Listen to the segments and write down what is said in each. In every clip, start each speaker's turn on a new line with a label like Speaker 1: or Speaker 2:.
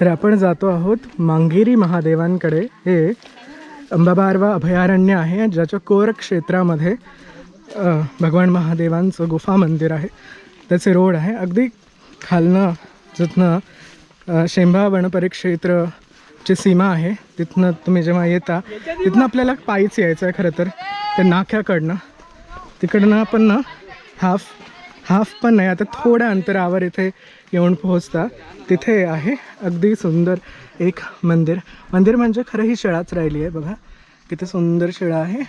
Speaker 1: तर आपण जातो आहोत मांगेरी महादेवांकडे. हे अंबाबारवा अभयारण्य आहे ज्याच्या कोर क्षेत्रामध्ये भगवान महादेवांचं गुफा मंदिर आहे. त्याचे रोड आहे. अगदी खालनं जिथनं शेंभा वनपरिक्षेत्रची सीमा आहे. तिथनं तुम्ही जेव्हा येता तिथनं आपल्याला पायीच यायचं आहे खरं तर. त्या नाक्याकडनं. तिकडनं आपण ना हाफ हाफ पण नाही आता थोड्या अंतरावर इथे येऊन पोहोचता. तिथे आहे अगदी सुंदर एक मंदिर. मंदिर म्हणजे खरं ही शिळाच राहिली आहे बघा. किती सुंदर शिळा आहे.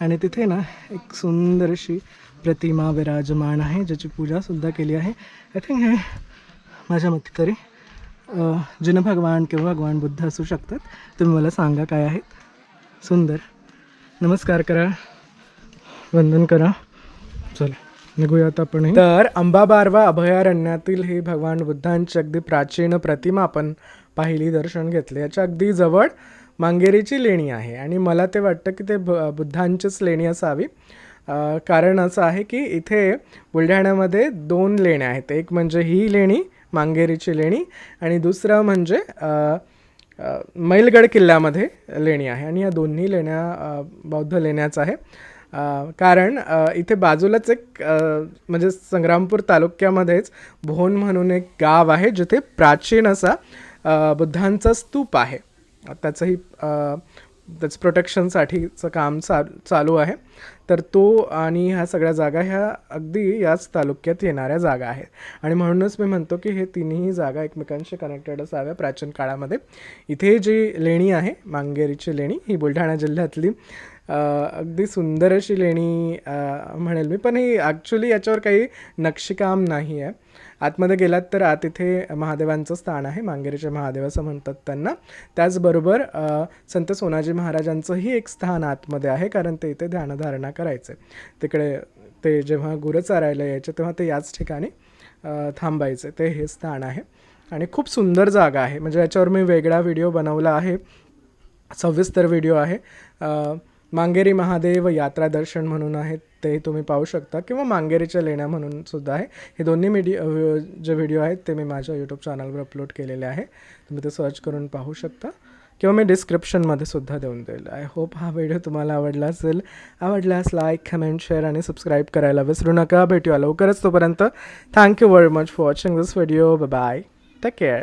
Speaker 1: आणि तिथे ना एक सुंदर अशी प्रतिमा विराजमान आहे ज्याची पूजासुद्धा केली आहे. आय थिंक हे माझ्या मते तरी जिन भगवान किंवा भगवान बुद्ध असू शकतात. तुम्ही मला सांगा काय आहेत सुंदर. नमस्कार करा. वंदन करा. चला. निघूयात आपण तर अंबाबारवा अभयारण्यातील ही भगवान बुद्धांची अगदी प्राचीन प्रतिमा आपण पाहिली दर्शन घेतले. याच्या अगदी जवळ मांगेरीची लेणी आहे आणि मला ते वाटतं की ते ब बुद्धांचीच लेणी असावी. कारण असं आहे की इथे बुलढाण्यामध्ये दोन लेण्या आहेत. एक म्हणजे ही लेणी मांगेरीची लेणी आणि दुसरं म्हणजे मैलगड किल्ल्यामध्ये लेणी आहे. आणि या दोन्ही लेण्या बौद्ध लेण्याच आहे. कारण इथे बाजूलाच एक म्हणजे संग्रामपूर तालुक्यामध्येच भोन म्हणून एक गाव आहे जिथे प्राचीन असा बुद्धांचा स्तूप आहे. त्याचंही त्याचं प्रोटेक्शनसाठीचं काम चा चालू आहे. तर तो आणि ह्या सगळ्या जागा ह्या अगदी याच तालुक्यात येणाऱ्या जागा आहेत. आणि म्हणूनच मी म्हणतो की हे तिन्ही जागा एकमेकांशी कनेक्टेड असाव्या प्राचीन काळामध्ये. इथे जी लेणी आहे मांगेरीची लेणी ही बुलढाणा जिल्ह्यातली अगदी सुंदर अशी लेणी म्हणेल मी. पण ही ॲक्च्युली याच्यावर काही नक्षीकाम नाही आहे. आतमध्ये गेलात तर आत इथे महादेवांचं स्थान आहे. मांगेरीचे महादेव असं म्हणतात त्यांना. त्याचबरोबर संत सोनाजी महाराजांचंही एक स्थान आतमध्ये आहे कारण ते इथे ध्यानधारणा करायचे. तिकडे ते जेव्हा गुरं चारायला यायचे तेव्हा ते याच ठिकाणी थांबायचे. ते हे स्थान आहे. आणि खूप सुंदर जागा आहे. म्हणजे याच्यावर मी वेगळा व्हिडिओ बनवला आहे. सविस्तर व्हिडिओ आहे. मांगेरी महादेव यात्रा दर्शन म्हणून आहे ते तुम्ही पाहू शकता. किंवा मांगेरीच्या लेण्या म्हणून सुद्धा आहे. हे दोन्ही मीडिय जे व्हिडिओ आहेत ते मी माझ्या यूट्यूब चॅनलवर अपलोड केलेले आहे. तुम्ही ते सर्च करून पाहू शकता. किंवा मी डिस्क्रिप्शनमध्ये सुद्धा देऊन देईल आय होप हा व्हिडिओ तुम्हाला आवडला असेल. आवडल्यास लाईक कमेंट शेअर आणि सबस्क्राईब करायला विसरू नका. भेटूया लवकरच तोपर्यंत. Thank you very much for watching this video bye take care